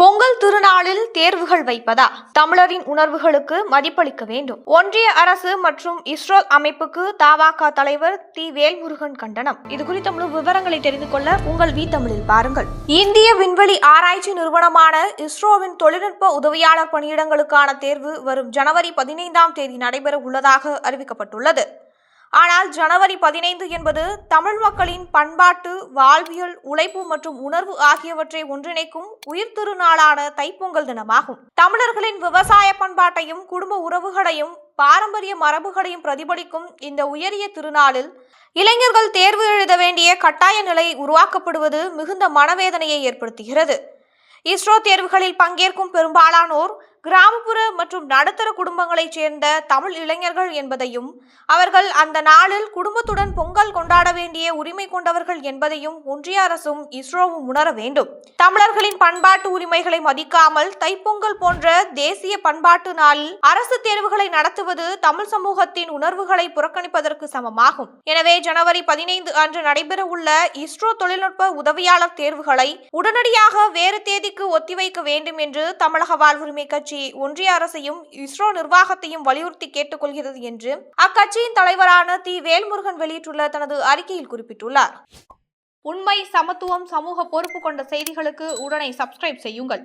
பொங்கல் திருநாளில் தேர்வுகள் வைப்பதா? தமிழரின் உணர்வுகளுக்கு மதிப்பளிக்க வேண்டும். ஒன்றிய அரசு மற்றும் இஸ்ரோ அமைப்புக்கு தவாக தலைவர் தி. வேல்முருகன் கண்டனம். இது குறித்த முழு விவரங்களை தெரிந்து கொள்ள உங்கள் வி தமிழில் பாருங்கள். இந்திய விண்வெளி ஆராய்ச்சி நிறுவனமான இஸ்ரோவின் தொழில்நுட்ப உதவியாளர் பணியிடங்களுக்கான தேர்வு வரும் ஜனவரி பதினைந்தாம் தேதி நடைபெற உள்ளதாக அறிவிக்கப்பட்டுள்ளது. ஆனால் ஜனவரி பதினைந்து என்பது தமிழ் மக்களின் பண்பாட்டு வாழ்வியல் உழைப்பு மற்றும் உணர்வு ஆகியவற்றை ஒன்றிணைக்கும் உயிர் திருநாளான தைப்பொங்கல் தினமாகும். தமிழர்களின் விவசாய பண்பாட்டையும் குடும்ப உறவுகளையும் பாரம்பரிய மரபுகளையும் பிரதிபலிக்கும் இந்த உயரிய திருநாளில் இளைஞர்கள் தேர்வு எழுத வேண்டிய கட்டாய நிலை உருவாக்கப்படுவது மிகுந்த மனவேதனையை ஏற்படுத்துகிறது. இஸ்ரோ தேர்வுகளில் பங்கேற்கும் பெரும்பாலானோர் கிராமப்புற மற்றும் நடுத்தர குடும்பங்களைச் சேர்ந்த தமிழ் இளைஞர்கள் என்பதையும் அவர்கள் அந்த நாளில் குடும்பத்துடன் பொங்கல் கொண்டாட வேண்டிய உரிமை கொண்டவர்கள் என்பதையும் ஒன்றிய அரசும் இஸ்ரோவும் உணர வேண்டும். தமிழர்களின் பண்பாட்டு உரிமைகளை மதிக்காமல் தைப்பொங்கல் போன்ற தேசிய பண்பாட்டு நாளில் அரசு தேர்வுகளை நடத்துவது தமிழ் சமூகத்தின் உணர்வுகளை புறக்கணிப்பதற்கு சமமாகும். எனவே ஜனவரி பதினைந்து அன்று நடைபெறவுள்ள இஸ்ரோ தொழில்நுட்ப உதவியாளர் தேர்வுகளை உடனடியாக வேறு தேதிக்கு ஒத்திவைக்க வேண்டும் என்று தமிழக வாழ்வுரிமை கட்சி ஒன்றிய அரசையும் இஸ்ரோ நிர்வாகத்தையும் வலியுறுத்தி கேட்டுக்கொள்கிறது என்று அக்கட்சியின் தலைவரான தி. வேல்முருகன் வெளியிட்டுள்ள தனது அறிக்கையில் குறிப்பிட்டுள்ளார். உண்மை சமத்துவம் சமூக பொறுப்பு கொண்ட செய்திகளுக்கு உடனே சப்ஸ்கிரைப் செய்யுங்கள்.